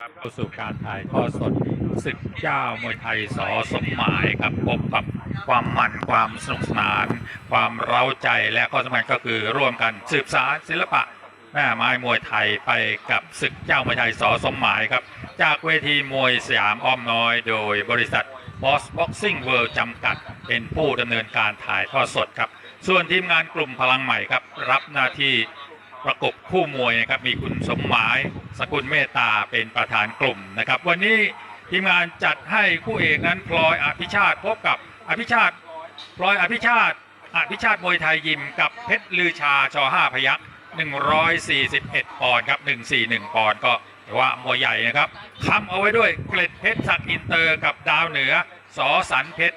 ครับเข้าสู่การถ่ายทอดสดศึกเจ้ามวยไทยสอสมหมายครับพบกับความมันความสนุกสนาน ความเร้าใจและข้อสำคัญก็คือร่วมกันสืบสารศิลปะแม่ไม้มวยไทยไปกับศึกเจ้ามวยไทยสอสมหมายครับ จากเวทีมวยสยามอ้อมน้อย โดยบริษัท Boss Boxing World จำกัด เป็นผู้ดำเนินการถ่ายทอดสดครับ ส่วนทีมงานกลุ่มพลังใหม่ครับ รับหน้าที่ ประกบคู่มวยนะครับมีคุณสมหมายสกุลเมตตาเป็นประธานกลุ่มนะครับ วันนี้ทีมงานจัดให้คู่เอกนั้นพลอยอภิชาติพบกับอภิชาติพลอยอภิชาติอภิชาติมวยไทยยิมกับเพชรลือชาชห้าพยัก141 ปอนด์ครับ 141 ปอนด์ก็ถือว่ามวยใหญ่นะครับค้ำเอาไว้ด้วยเกล็ดเพชรศักอินเตอร์กับดาวเหนือสอสันเพชร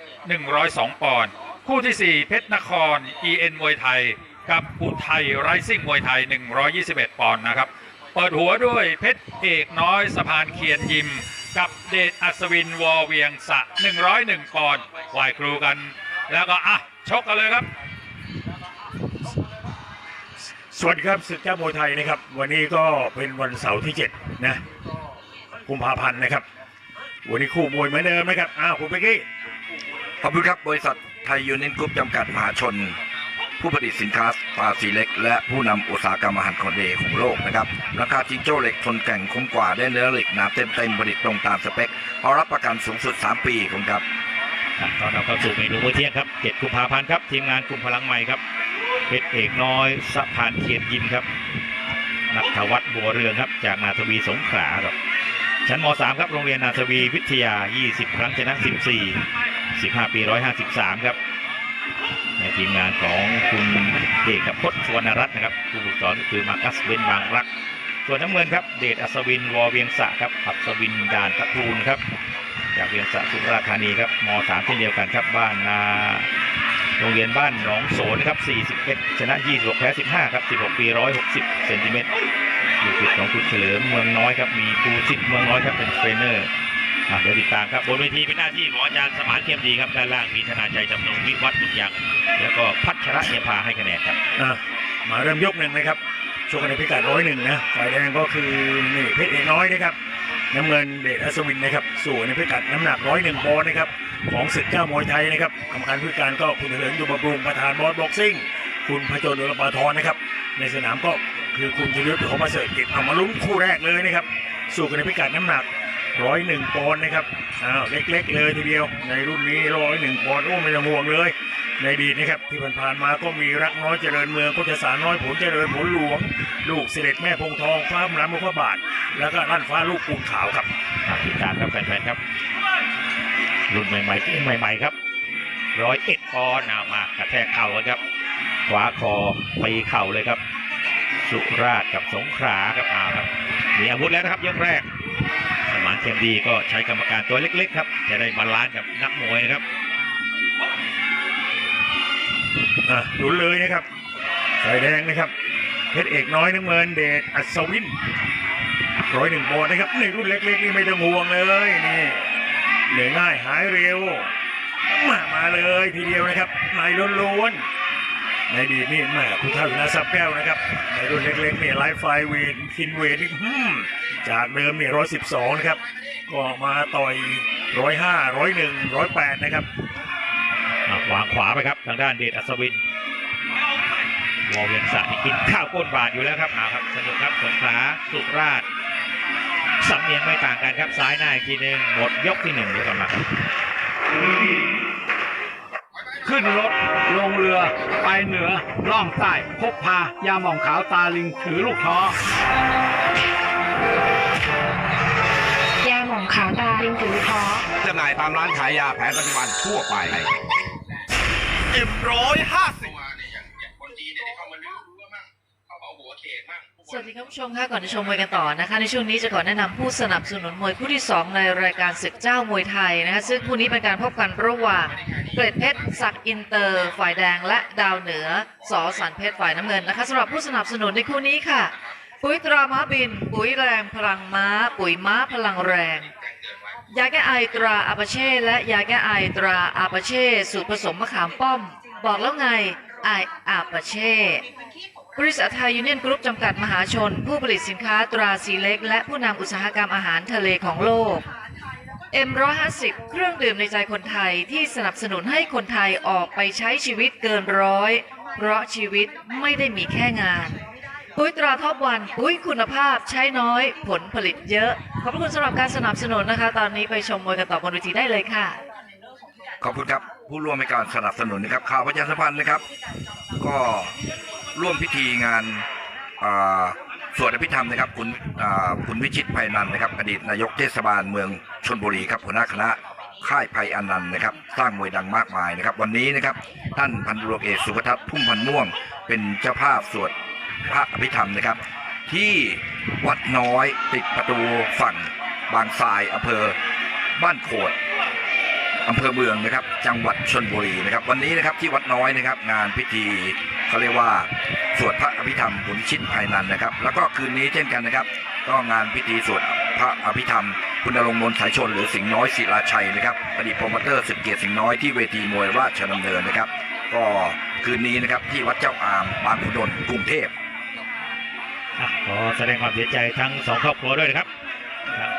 102 ปอนด์คู่ทีสี่4 เพชรนคร EN มวยไทย กับอุทัยไรซิ่งมวยไทย 121 ปอนด์นะครับ เปิดหัวด้วยเพชรเอกน้อยสะพานเคียนยิม กับเดชอัศวินวอเวียงสะ 101 ปอนด์ไหวครูกัน แล้วก็อะชกกันเลยครับ สวัสดีครับศึกเจ้ามวยไทยนะครับ วันนี้ก็เป็นวันเสาร์ที่ 7 นะกุมภาพันธ์นะครับ วันนี้คู่มวยเหมือนเดิมนะครับอ้าวคุณเป๊กกี้ขอบคุณครับบริษัทไทยยูเนียนกรุ๊ปจำกัดมหาชน ผู้ผลิตสินค้าปลาสีเล็ก และผู้นำอุตสาหกรรมอาหารคอนเดของโลกนะครับราคาจิงโจ้เหล็กทนแกร่งคมกว่าได้เนื้อเหล็กหนาเต็มเต็มผลิตตรงตามสเปคเพรารับประกันสูงสุด 3 ปีของครับตอนเราเข้าสู่เมนูมื้อเที่ยงครับเจ็ดกุมภาพันธ์ครับทีมงานกลุ่มพลังใหม่ครับเพชรเอกน้อยสะพานเคียนยิมครับนัทวัฒน์บัวเรืองครับ จากนาทวีสงขลาครับชั้นม .3 ครับ โรงเรียนนาทวีวิทยา 20 ครั้งชนะ 14 15 ปี 153 ครับ ในทีมงานของคุณเอกพจน์สวรรณรัตน์นะครับผู้ฝึกสอนคือมาร์คัสเบนบางรัก ส่วนน้ำเงินครับเดชอัศวินวอเวียงสะครับอัศวินดานตะทูลครับจากเวียงสะสุราษฎร์ธานีครับม .3 เช่นเดียวกันครับบ้านนาโรงเรียนบ้านหนองโสนครับ 41 ชนะ 26 แพ้ 15 ครับ 16 ปี 160 เซนติเมตรอยู่สิทธิ์ของคุณเฉลิมเมืองน้อยครับ มีครูสิทธิ์เมืองน้อยครับ เป็นเทรนเนอร์ เดี๋ยวติดตามครับบนเวทีเป็นหน้าที่ของอาจารย์สมานเทียมดีครับด้านล่างมีธนาชัยจำนงวิวัฒน์บุญยังแล้วก็พัชระเนพาให้คะแนนครับมาเริ่มยกหนึ่งนะครับชกในพิกัดร้อยหนึ่งนะฝ่ายแดงก็คือนี่เพชรเอกน้อยนะครับน้ำเงินเดชอัศวินนะครับสู่ในพิกัดน้ำหนักร้อยหนึ่งปอนด์นะครับของศึกเจ้ามวยไทยนะครับกรรมการผู้การก็คุณเฉลิมอยู่บำรุงประธานบอสบ็อกซิ่งคุณพจนดุลปาทรนะครับ ในสนามก็คือคุณธีรยุทธ์ของประเสริฐกิจเอามาลุ้นคู่แรกเลยนะครับ สู่กันในพิกัดน้ำหนัก ร้อยหนึ่งปอนด์นะครับอ้าวเล็กๆเลยทีเดียว ในรุ่นนี้ร้อยหนึ่งปอนด์โอ้ไม่ต้องห่วงเลย ในดีนะครับที่ผ่านๆมาก็มีรักน้อยเจริญเมืองโคจสารน้อยผลเจริญผลหลวง ลูกเสด็จแม่พงทองฟ้ามรำมุขบาท แล้วก็ลั่นฟ้าลูกปูนขาวครับติดตามครับแฟนๆครับ รุ่นใหม่ๆเกมใหม่ๆครับร้อยเอ็ดปอนด์มากระแทกเข่าครับขวาคอตีเข่าเลยครับ สุราษฎร์กับสงขลาครับเอาวครับมีอาวุธแล้วนะครับยกแรก เทีมดีก็ใช้กรรมการตัวเล็กๆครับ จะได้บาลานซ์กับนักมวยนะครับอะลุ้นเลยนะครับสายแดงนะครับ เพชรเอกน้อยน้ำเงินเดชอัศวินร้อยหนึ่งปอนด์นะครับในรุ่นเล็ก ๆ นี่ไม่ต้องห่วงเลยนี่เหนื่อยง่ายหายเร็ว มามาเลยทีเดียวนะครับในล้วนๆ ในดีนี่แม่คุณเท่าอยู่นาซับแก้วนะครับ ในรุ่นเล็กๆนี่ไลฟ์ไฟเวทคินเวทนี่หืมจากเดิมนี่ร้อยสิบสองนะครับ ก็มาต่อยร้อยห้าร้อยหนึ่งร้อยแปดนะครับอะวางขวาไปครับ ทางด้านเดชอัศวินวอลเวียนสะนี่กินข้าวก้นบาทอยู่แล้วครับเอาครับสนุกครับสงขลาสุราษฎร์สำเนียงไม่ต่างกันครับซ้ายหน้าอีกทีหนึ่งหมดยกที่หนึ่งเดี๋ยวกลับมาครับ ขึ้นรถ ลงเรือ ไปเหนือ ล่องใต้ พกพายาหม่องขาวตาลิงถือลูกท้อยาหม่องขาวตาลิงถือท้อจำหน่ายตามร้านขายยาแผนปัจจุบันทั่วไปเอ็มร้อยห้าสิบ สวัสดีครับผู้ชมค่ะก่อนจะชมมวยกันต่อนะคะ ในช่วงนี้จะขอแนะนำผู้สนับสนุนมวยคู่ที่ 2 ในรายการศึกเจ้ามวยไทยนะคะซึ่งคู่นี้เป็นการพบกันระหว่างเกรดเพชรศักอินเตอร์ ฝ่ายแดงและดาวเหนือสอสันเพชรฝ่ายน้ำเงินนะคะสำหรับผู้สนับสนุนในคู่นี้ค่ะ ปุ๋ยตราม้าบิน ปุ๋ยแรงพลังม้า ปุ๋ยม้าพลังแรงยาแก้ไอตราอาปาเช่และยาแก้ไอตราอาปาเช่สูตรผสมมะขามป้อม บอกแล้วไงไออาปาเช่ บริษัทไทยยูเนียนกรุ๊ปจำกัดมหาชน ผู้ผลิตสินค้าตราสีเล็ก และผู้นำอุตสาหกรรมอาหารทะเลของโลก M150 เครื่องดื่มในใจคนไทยที่สนับสนุนให้คนไทยออกไปใช้ชีวิตเกินร้อย เพราะชีวิตไม่ได้มีแค่งาน ปุ๋ยตราท็อปวันปุ๋ยคุณภาพใช้น้อย ผลผลิตเยอะ ขอบพระคุณสำหรับการสนับสนุนนะคะ ตอนนี้ไปชมมวยกันต่อบนเวทีได้เลยค่ะ ขอบคุณครับผู้ร่วมในการสนับสนุนนะครับข่าวประชาสัมพันธ์นะครับ ก็ ร่วมพิธีงานสวดอภิธรรมนะครับคุณคุณวิชิตไพนันนะครับ อดีตนายกเทศบาลเมืองชนบุรีครับหัวหน้าคณะค่ายไพอนันต์นะครับ สร้างมวยดังมากมายนะครับ วันนี้นะครับท่านพันตุรเอกสุภทัศน์พุ่มพันม่วง เป็นเจ้าภาพสวดพระอภิธรรมนะครับ ที่วัดน้อยติดประตูฝั่งบางทรายอำเภอบ้านโขด อำเภอเมืองนะครับ จังหวัดชนบุรีนะครับ วันนี้นะครับที่วัดน้อยนะครับ งานพิธีเขาเรียกว่าสวดพระอภิธรรมบุญชิตภายนันนะครับ แล้วก็คืนนี้เช่นกันนะครับ ก็งานพิธีสวดพระอภิธรรม คุณนรงค์มนต์สายชน หรือสิงห์น้อยศิลาชัยนะครับอดีตโปรโมเตอร์ศึกเกียรติสิงห์น้อยที่เวทีมวยราชดำเนินนะครับ ก็คืนนี้นะครับที่วัดเจ้าอามบางขุนนนท์กรุงเทพอะขอแสดงความเสียใจทั้งสองครอบครัวด้วยนะครับ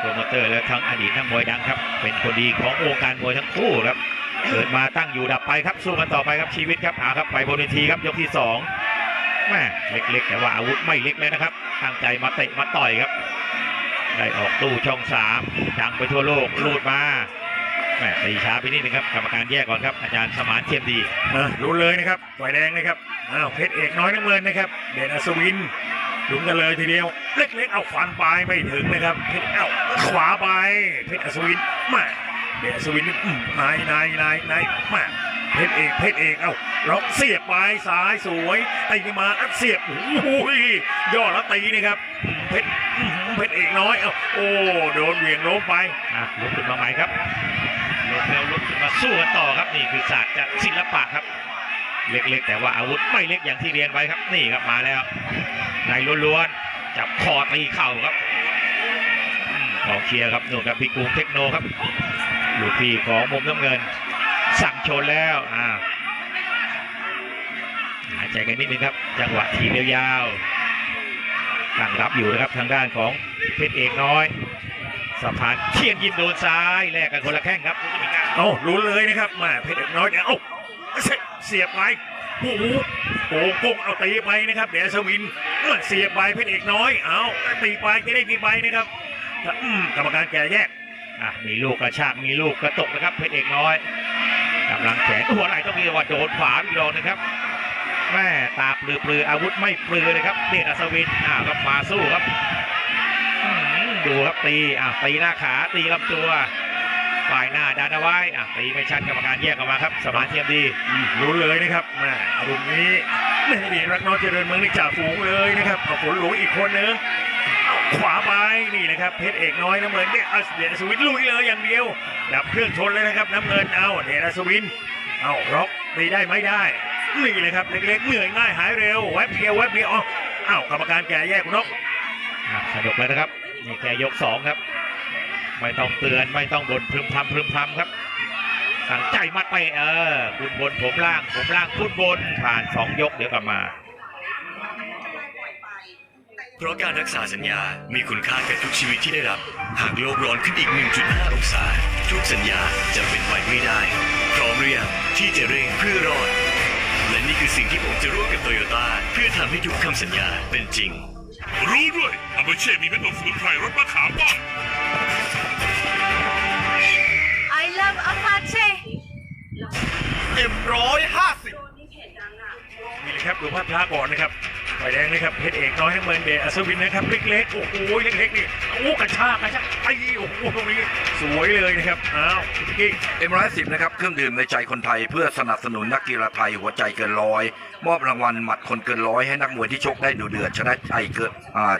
รโมเตอร์และทั้งอดีตนักมวยดังครับ เป็นคนดีของวงการมวยทั้งคู่ครับเกิดมาตั้งอยู่ดับไปครับสู้กันต่อไปครับชีวิตครับเอาครับไปบนเวทีครับยกที่สองแม่เล็กๆ แต่ว่าอาวุธไม่เล็กเลยนะครับตั้งใจมาเตะมาต่อยครับ ได้ออกตู้ช่องสามดังไปทั่วโลกลูดมาแม่ตีช้าไปนิดนึงครับกรรมการแยกก่อนครับอาจารย์สมานเทียมดีรู้เลยนะครับฝ่ายแดงนะครับอ้าวเพชรเอกน้อยน้ำเงินนะครับ เดชอัศวิน ดุนกันเลยทีเดียว เล็กๆ เอาฟันปลายไม่ถึงนะครับเพชรเอ้าขวาไปเพชรอัศวินมาเดชอัศวินนี่อืมนายนายนายนายมาเพชรเอกเพชรเอกเอ้าเราเสียบไปซ้ายสวยตีขึ้นมาอัดเสียบโอ้ยย่อแล้วตีนะครับเพชรอื้อหือเพชรเอกน้อยเอ้าโอ้โดนเหวี่ยงล้มไปอะลุกขึ้นมาใหม่ครับลุกเร็วลุกขึ้นมาสู้กันต่อครับนี่คือศาสตร์จากศิลปะครับ เล็กๆ แต่ว่าอาวุธไม่เล็กอย่างที่เรียนไว้ครับนี่ครับมาแล้ว ในล้วนๆจับคอตีเข่าครับอืมกองเชียร์ครับหนู่นครับพี่กรุงเทคโนครับลูกพี่ของมุมน้ำเงิน สั่งชนแล้วอ่าหายใจกันนิดนึงครับ จังหวะทีเดียวยาวตั้งรับอยู่นะครับทางด้านของเพชรเอกน้อยสะพานเทียนยินโดนซ้ายแลกกันคนละแข้งครับเอ้ารู้เลยนะครับมาเพชรเอกน้อยเนี่ยเอ้าเสียบไปโอ้โหโกงเอาตีไปนะครับเดชวิน เสียบเพชรเอกน้อย เอาตีไปจะได้กี่ใบนะครับกรรมการแก่แยกอะมีลูกกระชากมีลูกกระตกนะครับเพชรเอกน้อยกำลังแขนหัวไหล่ต้องมีว่าโดนขวาอีกดอกนะครับแม่ตาปลือปลืออาวุธไม่ปลือเลยครับเดชอัศวินอ่าครับมาสู้ครับอื้อหือดูครับตีอะตีหน้าขาตีลำตัวฝ่ายหน้าดันเอาไว้อะตีไม่ชัดกรรมการแยกออกมาครับ สมานเทียมดีรู้เลยนะครับแมารุ่นนี้ ไม่ดีรักน้องเจริญเมืองนี่จ่าฝูงเลยนะครับเอาผลหลวงอีกคนนึงขวาไปนี่นะครับเพชรเอกน้อยน้ำเงินเนี่ยเอาเดชวินลุยเลยอย่างเดียว ดับเครื่องชนเลยนะครับน้ำเงินเอาเดชวินเอาร็อกตีได้ไม่ได้นี่เลยครับเล็กๆเหนื่อยง่ายหายเร็วแวบเดียวแวบเดียวอ๋ออ้าวกรรมการแก่แยกคุณนกสนุกเลยนะครับนี่แกยกสองครับ ไม่ต้องเตือนไม่ต้องบ่นพึมพำพึมพำครับ ตั้งใจมัดไปเออคุณบนผมล่างผมล่างคุณบนผ่านสองยกเดี๋ยวกลับมาเพราะการรักษาสัญญา มีคุณค่ากับทุกชีวิตที่ได้รับ หากโลกร้อนขึ้นอีก 1.5 องศา ทุกสัญญาจะเป็นไปไม่ได้ พร้อมหรือยังที่จะเร่งเพื่อรอด และนี่คือสิ่งที่ผมจะร่วมกับโตโยต้าเพื่อทำให้ทุกคำสัญญาเป็นจริง รู้ด้วยอาเบเช่มีเม็ดนมสมุนไพรรสมะขามป้อม เอ็มร้อยห้าสิบนี่ครับดูภาพช้าก่อนนะครับฝ่ายแดงนะครับเพชรเอกน้อยทั้งเมินเดชอัศวินนะครับเล็กๆโอ้โหเล็กๆนี่โอ้กระชากกระชากไอ้โอ้โหตรงนี้สวยเลยนะครับอ้าวพี่เอ็มร้อยสิบนะครับเครื่องดื่มในใจคนไทยเพื่อสนับสนุนนักกีฬาไทยหัวใจเกินร้อยมอบรางวัลหมัดคนเกินร้อยให้นักมวยที่ชกได้ดูเดือดชนะใจเกิด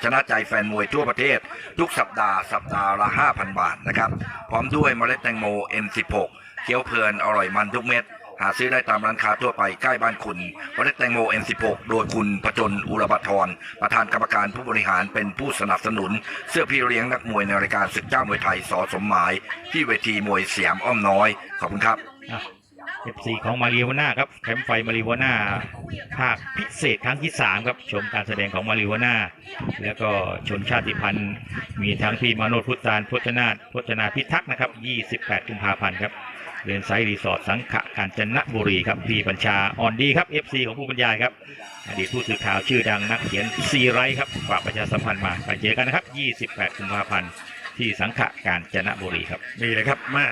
ชนะใจแฟนมวยทั่วประเทศ ทุกสัปดาห์สัปดาห์ละ5,000 บาทนะครับพร้อมด้วยเมล็ดแตงโม M16 เคี้ยวเพลินอร่อยมันทุกเม็ด หาซื้อได้ตามร้านค้าทั่วไปใกล้บ้านคุณเมล็ดแตงโม M16 โดยคุณประจนอุรบัทรประธานกรรมการผู้บริหารเป็นผู้สนับสนุน เสื้อพี่เลี้ยงนักมวยในรายการศึกเจ้ามวยไทยสอสมหมาย ที่เวทีมวยสยามอ้อมน้อย ขอบคุณครับเอะ FC ของมาริโอน่าครับแคมป์ไฟมาริโอน่าภาคพิเศษครั้งที่ 3 ครับ ชมการแสดงของมาริโอน่าแล้วก็ชนชาติพันธุ์ มีทั้งพี่มาโนดพุทธานพจนาถพจนาพิทักษ์นะครับ 28 กุมภาพันธ์ครับ เรียนไซต์รีสอร์ทสังขะกาญจนบุรีครับพี่บัญชาอ่อนดีครับ FC ของผู้บรรยายครับอดีตผู้สื่อข่าวชื่อดังนักเขียนซีไรต์ครับฝากประชาสัมพันธ์มาไปเจอกันนะครับ 28กุมภาพันธ์ที่สังขะกาญจนบุรีครับนี่เลยครับแม่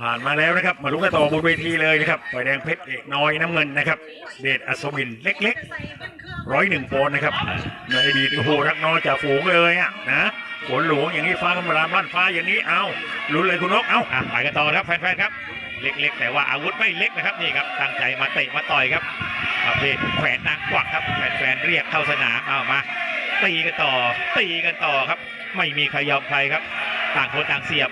ผ่านมาแล้วนะครับ มาลุ้นกันต่อบนเวทีเลยนะครับไฟแดงเพชรเอกน้อยน้ำเงินนะครับ เดชอัศวินเล็กๆร้อยหนึ่งปอนด์นะครับในอดีตโอ้โหรักน้อยจ่าฝูงเลยอะนะ ฝนหลวงอย่างนี้ฟ้าคำรามลั่นฟ้าอย่างนี้เอาลุ้นเลยคุณนกเอาอะไปกันต่อครับแฟนๆครับเล็กๆ แต่ว่าอาวุธไม่เล็กนะครับนี่ครับตั้งใจมาเตะมาต่อยครับประเภทแขวนนางกวักครับแฟนๆเรียกเข้าสนามเอามา ตีกันต่อ ตีกันต่อครับ ไม่มีใครยอมใครครับ ต่างคนต่างเสียบ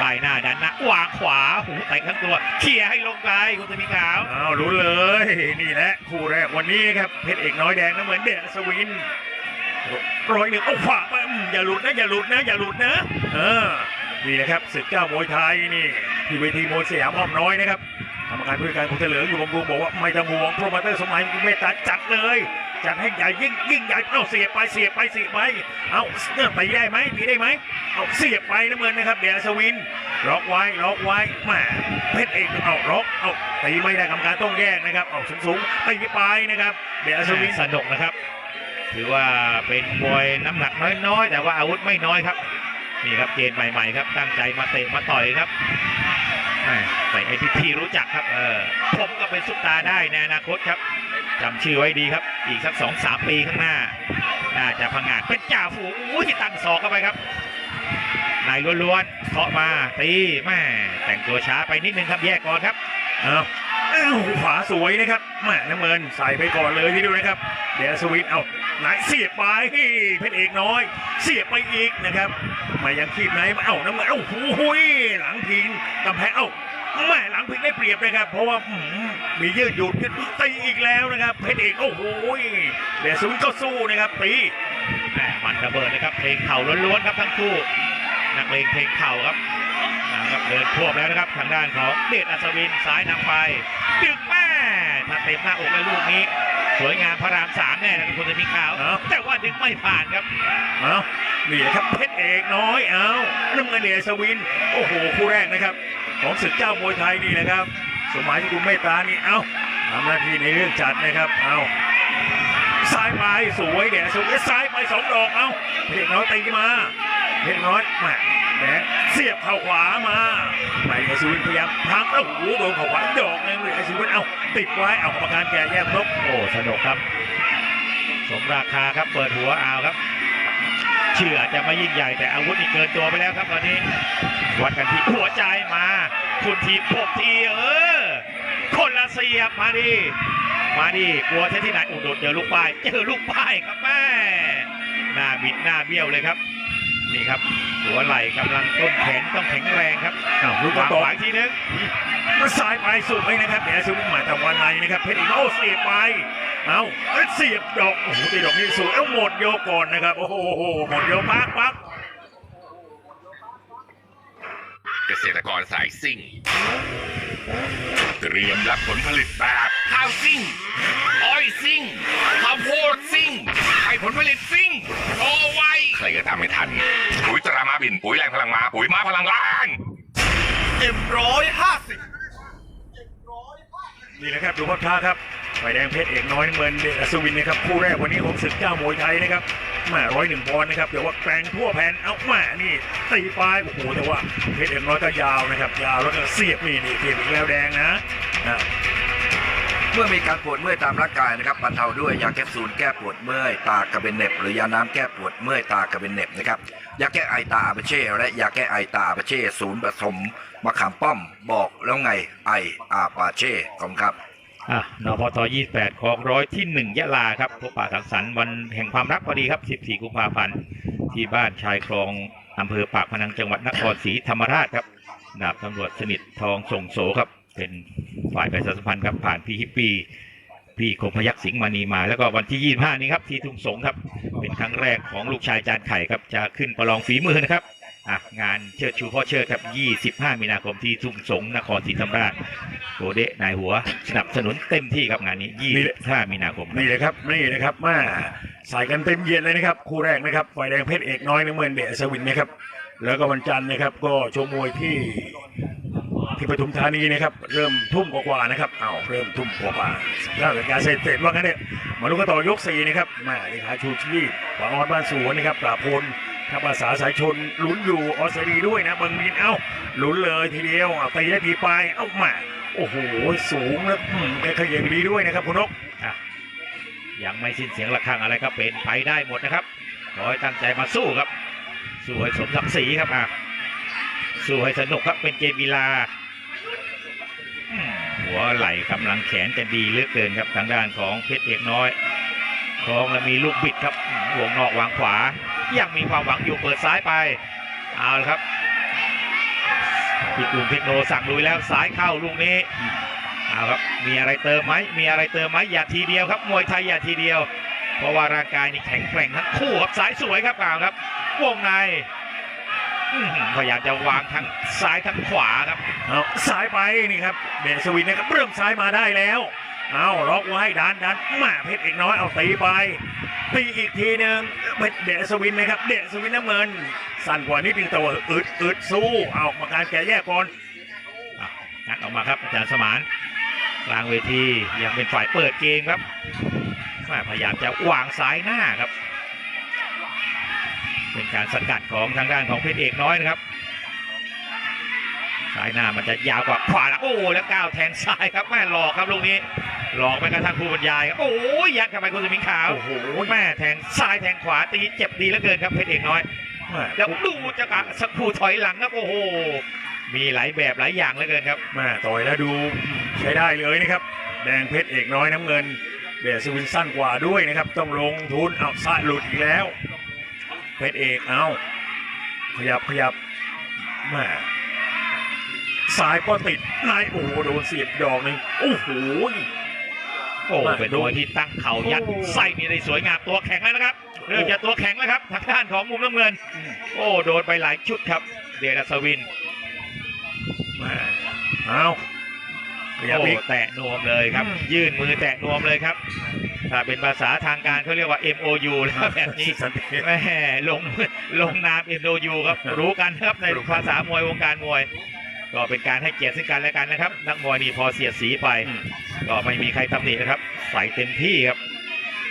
ปลายหน้าดันหน้าวางขวาหูเตะทั้งตัวเคลียร์ให้ลงไกลคุณตมีขาวเอาลุ้เลย นี่แหละคู่แรกวันนี้ครับเพชรเอกน้อยแดงน้ำเหมือนเดชอัศวิน ร้อยหนึ่งเอาขวาไปอย่าหลุดนะอย่าหลุดนะอย่าหลุดนะ เออนี่นะครับศึกเก้ามวยไทยนี่ที่เวทีมวยสยามอ้อมน้อยนะครับกรรมการผู้การคุณเถลิงอยู่บำรุงบอกว่าไม่ต้องห่วงโปรโมเตอร์สมัยเมตตาจัดเลย จัดให้ใหญ่ยิ่งยิ่งใหญ่เอาเสียไปเสียไปเสียไปเอาเนี่ยตีได้ไหมตีได้ไหมเอาเสียไปน้ำเงินนะครับเดชสวินล็อกไว้ล็อกไว้แหมเพชรเอกเอาล็อกเอาตีไม่ได้กรรมการต้องแยกนะครับเอาสูงสูงๆตีไปนะครับเดชสวินสนุกนะครับ ถือว่าเป็นมวยน้ำหนักน้อยๆ แต่ว่าอาวุธไม่น้อยครับ นี่ครับเกณฑ์ใหม่ๆครับ ตั้งใจมาเตะมาต่อยครับแหม่ใส่ไอ้ที่พี่รู้จักครับ เออผมก็เป็นซุปตาได้ในอนาคตครับจำชื่อไว้ดีครับ อีกสักสองสามปีข้างหน้า น่าจะพังงาดเป็นจ่าฝูงอุ้ยตั้งศอกเข้าไปครับนายล้วนๆเคาะมาตีแม่แต่งตัวช้าไปนิดนึงครับแยกก่อนครับ เอา อ้าขวาสวยนะครับแหมน้ำเงินใส่ไปก่อนเลยทีเดียวนะครับเดชสวินเอาไหนเสียบไปเพชรเอกน้อย เสียบไปอีกนะครับมายังคีบไหนเอ้าน้ำเงินเอ้าหูหุยหลังพิงกำแพงเอ้าแม่หลังพิงได้เปรียบนะครับ เพราะว่ามียืดหยุ่นตีอีกแล้วนะครับ เพชรเอกโอ้โหเดชสวินก็สู้นะครับตีแหม่มันระเบิดนะครับเพลงเข่าล้วนๆครับทั้งคู่นักเลงเพลงเข่าครับ นะครับเดินควบแล้วนะครับทางด้านของเดชอัศวินซ้ายนำไปดึงแม่ถ้าเต็มหน้าอกแล้วลูกนี้ สวยงามพระรามสามแน่นะครับคุณจะมีขาวแต่ว่าดึงไม่ผ่านครับเอานี่แหละครับเพชรเอกน้อยเอาน้ำเงินเดชสวิน โอ้โหคู่แรกนะครับ ของศึกเจ้ามวยไทยนี่นะครับ สมัยที่คุณเมตตานี่เอาทำหน้าที่ในเรื่องจัดนะครับเอาซ้ายไปสวยเดชสวินซ้ายไปสองดอกเอาเพชรเอกน้อยตีมาเพชรน้อยแหม แดงเสียบเข่าขวามาไปเดชสวินพยายามพังเอ้าโอ้โหโดนเข่าขวาดอกนึงเดชสวินเอ้าติดไว้เอากรรมการแก่แยกลบโอ้สนุกครับ สมราคาครับเปิดหัวเอาครับ เชื่ออาจจะไม่ยิ่งใหญ่แต่อาวุธนี่เกินตัวไปแล้วครับตอนนี้วัดกันที่หัวใจมา คุณทีผมทีเออคนละเสียบมาดิมาดิกลัวแค่ที่ไหนอุดดเจอลูกป้ายเจอลูกป้ายครับแม่หน้าบิดหน้าเบี้ยวเลยครับ นี่ครับ หัวไหล่กำลังต้นแขนต้องแข็งแรงครับอ้าวลูกวางต่อขวาอีกทีนึงมันซ้ายไปสุดเลยนะครับเดี๋ยวซูหมายตะวันในนะครับเพชรอีกโอ้เสียบไปเอาเอ้ยเสียบดอกโอ้โหตีดอกนี้สวยเอ้าหมดโยกก่อนนะครับ โอ้โหหมดโยกปักปักเกษตรกรสายซิ่ง เตรียมรับผลผลิตแบบข้าวซิ่งอ้อยซิ่งข้าวโพด ซิ่งให้ผลผลิตซิ่งโตไวใครก็ทำไม่ทัน ปุ๋ยตรามาบิน ปุ๋ยแรงพลังมา ปุ๋ยม้าพลังล่างเอ็มร้อยห้าสิบนี่นะครับดูพ่อค้าครับไฟแดงเพชรเอกน้อยน้ำเงินเดชอัศวินนะครับคู่แรกวันนี้ของศึกเจ้ามวยไทยนะครับแม่ร้อยหนึ่งปอนด์นะครับเดี๋ยวว่าแกร่งทั่วแผ่นเอาแม่นี่ตีปลายโอ้โหแต่ว่าเพชรเอกน้อยก็ยาวนะครับยาวแล้วก็เสียบนี่นี่เสียบอีกแล้วแดงนะอะ เมื่อมีการปวดเมื่อยตามร่างกายนะครับบรรเทาด้วยยาแคปซูลแก้ปวดเมื่อยตากระเบนเน็บ หรือยาน้ำแก้ปวดเมื่อยตากระเบนเน็บนะครับยาแก้ไอตาอาเปเช่ และยาแก้ไอตาอาเปเช่ศูนย์ผสมมะขามป้อมบอกแล้วไงไออาปาเช่ขอบครับอะนพท28ของร้อยที่1ยะลาครับพบป่าสังสรรค์วันแห่งความรักพอดีครับ 14 กุมภาพันธ์ที่บ้านชายคลองอำเภอปากพนังจังหวัดนครศรีธรรมราชครับดาบตำรวจสนิททองส่งโสครับเป็น ฝ่ายประชาสัมพันธ์ครับผ่านพี่ฮิปปี้พี่คมพยักษ์สิงห์มณีมา แล้วก็วันที่ 25 นี้ครับที่ทุ่งสงครับ เป็นครั้งแรกของลูกชายจานไข่ครับจะขึ้นประลองฝีมือนะครับอะงานเชิดชูพ่อเชิดครับ 25 มีนาคมที่ทุ่งสงนครศรีธรรมราชโกเดะนายหัวสนับสนุนเต็มที่ครับงานนี้ 25 มีนาคมนี่เลยครับนี่เลยครับมาใส่กันเต็มเย็นเลยนะครับคู่แรกนะครับฝ่ายแดงเพชรเอกน้อยน้ำเงินเดชสวินนะครับแล้วก็วันจันทร์นะครับก็ชมมวยที่ ที่ปทุมธานีนะครับ เริ่มทุ่มกว่าๆนะครับเอ้าเริ่มทุ่มกว่าๆแล้วการเสร็จเสร็จว่างั้นเนี่ยมาลุกต่อยกสี่นะครับแมาเลขาชูชีพปางออดบ้านสวนนะครับปราพลถ้าภาษาสายชนลุ้นอยู่ออสเตรเลียด้วยนะเบิงมินเอ้าลุ้นเลยทีเดียวเอาตีได้ทีไปเอ้าแมาโอ้โหสูงแล้วอืมแกขยันดีด้วยนะครับคุณนกยังไม่สิ้นเสียงระฆังอะไรก็เป็นไปได้หมดนะครับขอให้ตั้งใจมาสู้ครับสู้ให้สมศักดิ์ศรีครับอะสู้ให้สนุกครับเป็นเกมกีฬา หัวไหล่กำลังแขนจะดีเหลือเกินครับทางด้านของเพชรเอกน้อยครองและมีลูกบิดครับวงนอกวางขวา ยังมีความหวังอยู่เปิดซ้ายไปเอาละครับพี่กลุ่มเทคโนสั่งลุยแล้วซ้ายเข้าลูกนี้เอาครับมีอะไรเติมไหมมีอะไรเติมไหมอย่าทีเดียวครับมวยไทยอย่าทีเดียว เพราะว่าร่างกายนี่แข็งแกร่งทั้งคู่ครับสายสวยครับเอาครับวงใน พยายามจะวางทั้งซ้ายทั้งขวาครับเอาซ้ายไปนี่ครับเดชสวินนะครับเริ่มซ้ายมาได้แล้ว เอาล็อกไว้ดันดันแมาเพชรเอกน้อยเอาตีไปตีอีกทีหนึ่งเป็นเดชสวินนะครับ เดชสวินน้ำเงิน สั่นกว่านิดนึงแต่ว่าอึดอึดสู้เอามาการแกะแยกก่อนงัดออกมาครับอาจารย์สมานกลางเวทียังเป็นฝ่ายเปิดเกมครับแม่พยายามจะวางซ้ายหน้าครับ เป็นการสกัดของทางด้านของเพชรเอกน้อยนะครับซ้ายหน้ามันจะยาวกว่าขวาแล้วโอ้แล้วก้าวแทงซ้ายครับแม่หลอกครับลูกนี้ หลอกไปกระทั่งผู้บรรยายครับโอ้ยยัดเข้าไปคุณสมิงขาวโอ้โหแม่แทงซ้ายแทงขวาตีเจ็บดีเหลือเกินครับเพชรเอกน้อยแม่แล้วดูจะกะสักครู่ถอยหลังครับโอ้โหมีหลายแบบหลายอย่างเหลือเกินครับแม่ต่อยแล้วดูใช้ได้เลยนะครับ แดงเพชรเอกน้อยน้ำเงินเดชสวินสั้นกว่าด้วยนะครับ ต้องลงทุนเอาซ้ายหลุดอีกแล้ว เพชรเอกเอา ขยับขยับแม่ซ้ายก็ติดนายโอ้โหโดนเสียบดอกหนึ่งโอ้โหโอ้เป็นมวยที่ตั้งเข่ายัดโอ้ไส้นี่ได้สวยงามตัวแข็งแล้วนะครับเริ่มจะตัวแข็งแล้วครับทางด้านของมุมน้ำเงิน โอ้โดนไปหลายชุดครับ เดชอัศวินแม่เอาขยับโอ้อีกแตะนวมเลยครับ ยื่นมือแตะนวมเลยครับ ถ้าเป็นภาษาทางการเขาเรียกว่า MOU แล้วแบบนี้สันติแม่ลงลงนาม MOU ครับรู้กันครับในภาษามวยวงการมวย ก็เป็นการให้เกียรติซึ่งกันและกันนะครับ นักมวยนี่พอเสียดสีไป ก็ไม่มีใครตำหนินะครับ ใส่เต็มที่ครับ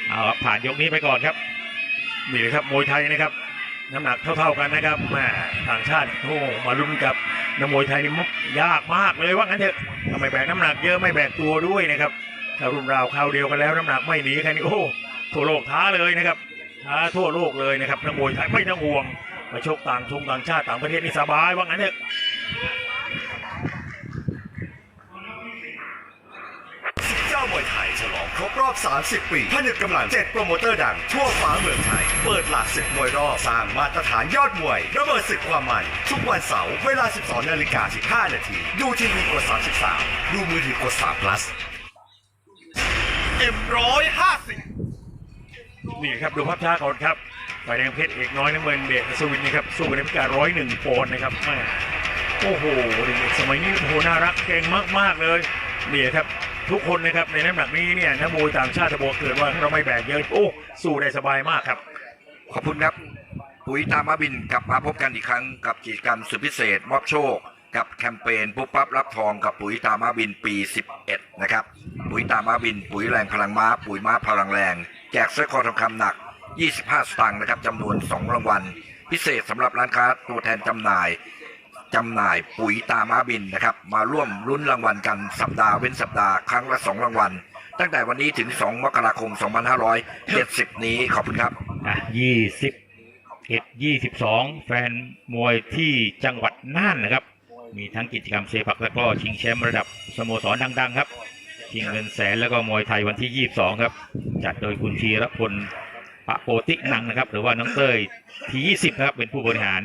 เอาครับผ่านยกนี้ไปก่อนครับนี่เลยครับมวยไทยนะครับน้ำหนักเท่า ๆกันนะครับแม่ต่างชาติโอ้มาลุ้นกับนักมวยไทยนี่ยากมากเลยว่างั้นเถอะทำไมแบกน้ำหนักเยอะไม่แบกตัวด้วยนะครับ รุ่นราวคราวเดียวกันแล้วน้ำหนักไม่หนีใครนี่โอ้ทั่วโลกท้าเลยนะครับท้าทั่วโลกเลยนะครับนักมวยไทยไม่ต้องห่วงมาชกต่างชงต่างชาติต่างประเทศนี่สบายว่างั้นเถอะเจ้ามวยไทยฉลองครบรอบ 30 ปีผนึกกำลัง 7 โปรโมเตอร์ดัง ทั่วฟ้าเมืองไทย เปิดหลักศึกมวยรอบสร้างมาตรฐานยอดมวย ระเบิดศึกความมัน ทุกวันเสาร์เวลา 12 นาฬิกา 15 นาที ดูทีวีกด 33 ดูมือถือกด3 plus M150 นี่ครับดูภาพช้าก่อนครับฝ่ายแดงเพชรเอกน้อยน้ำเงินเดชสวินนะครับสู้กันในพิการร้อยหนึ่งปอนด์นะครับแม่โอ้โหเด็กๆสมัยนี้โอ้โหน่ารักเก่งมาก ๆ เลยนี่ครับทุกคนนะครับในน้ำหนักนี้เนี่ยนักมวยต่างชาติจะบอกเกิดว่าเราไม่แบกเยอะโอ้สู้ได้สบายมากครับ ขอบคุณครับปุ๋ยตามาบินกลับมาพบกันอีกครั้งกับกิจกรรมสุดพิเศษ มอบโชค กับแคมเปญปุ๊บปั๊บรับทองกับปุ๋ยตามาบินปี 11 นะครับ ปุ๋ยตามาบิน ปุ๋ยแรงพลังม้า ปุ๋ยม้าพลังแรง แจกสร้อยคอทองคำหนัก 25 สตางค์นะครับจำนวน 2 รางวัล พิเศษสำหรับร้านค้าตัวแทนจำหน่ายจำหน่ายปุ๋ยตาม้าบินนะครับ มาร่วมลุ้นรางวัลกันสัปดาห์เว้นสัปดาห์ครั้งละ 2 รางวัล ตั้งแต่วันนี้ถึง 2 มกราคม 2570 นี้ขอบคุณครับอะยี่สิบเอ็ดยี่สิบสองแฟนมวยที่จังหวัดน่านนะครับ มีทั้งกิจกรรมเซปักตะกร้อชิงแชมป์ระดับสโมสรดังๆครับ ชิงเงินแสนแล้วก็มวยไทยวันที่ 22 ครับ จัดโดยคุณธีรพลปะโปตินังนะครับ หรือว่าน้องเต้ยที่20 ครับ เป็นผู้บริหาร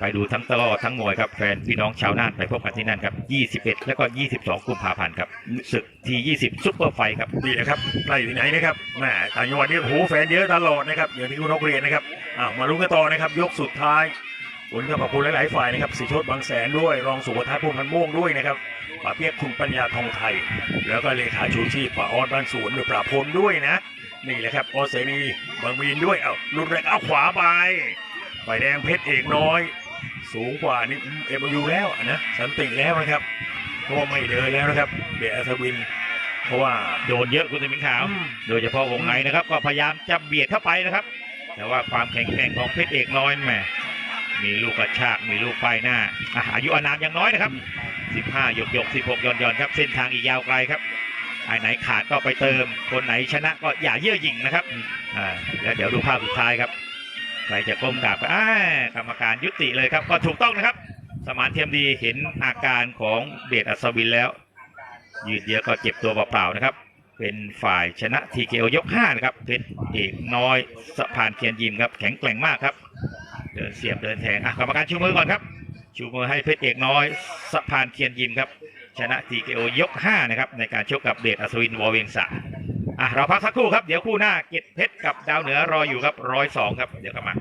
ไปดูทั้งตลอดทั้งมวยครับแฟนพี่น้องชาวน่านไปพบกันที่นั่นครับ 21 แล้วก็ 22 กุมภาพันธ์ครับศึกที่20 ซุปเปอร์ไฟท์ครับนี่นะครับใกล้ที่ไหนนะครับแหมต่างจังหวัดนี่โอ้โหแฟนเยอะตลอดนะครับอย่างที่คุณนกเรียนนะครับอ้าวมาลุ้นกันต่อนะครับยกสุดท้าย วันนี้ก็ขอบคุณหลาย ๆ ฝ่ายนะครับสิโชตบางแสนด้วย รองสุวทัศน์พงษ์พันธ์ม่วงด้วยนะครับป่าเปียกคุณปัญญาทองไทย แล้วก็เลขาชูชีพป่าออดบ้านสวนด้วยปราบพลด้วยนะ นี่แหละครับออสเซนีบางมีนด้วย เอ้าลุดแรกเอาขวาไปฝ่ายแดงเพชรเอกน้อย สูงกว่านี่เอ็มยูแล้วอะนะสันติแล้วนะครับเพราะว่าไม่เดินแล้วนะครับเบียร์อัศวินเพราะว่าโดนเยอะคุณสมิงขาว โดยเฉพาะวงในนะครับ ก็พยายามจะเบียดเข้าไปนะครับ แต่ว่าความแข็งแกร่งของเพชรเอกน้อยแหม มีลูกกระชาก มีลูกป้ายหน้าอะอายุอานามยังน้อยนะครับ 15หยกหยก16ย่อนย่อนครับเส้นทางอีกยาวไกลครับไอไหนขาดก็ไปเติม คนไหนชนะก็อย่าเยื่อหยิ่งนะครับอ่าแล้วเดี๋ยวดูภาพสุดท้ายครับใครจะก้มกราบอ่ากรรมการยุติเลยครับ ก็ถูกต้องนะครับ สมานเทียมดีเห็นอาการของเดชอัศวินแล้ว ยืดเยอะก็เจ็บตัวเปล่าๆนะครับ เป็นฝ่ายชนะทีเกยก5นะครับเพชรเอกน้อยสะพานเทียนยิมครับ แข็งแกร่งมากครับ เดินเสียบเดินแทงอะกรรมการชูมือก่อนครับชูมือให้เพชรเอกน้อยสะพานเทียนยิมครับ ชนะทีเกยก 5 นะครับ ในการชกกับเดชอัศวินวอเวียงสะอะเราพักสักครู่ครับ เดี๋ยวคู่หน้าเกยรตเพชรกับดาวเหนือรออยู่ครับร้อยสองครับ เดี๋ยวกลับมา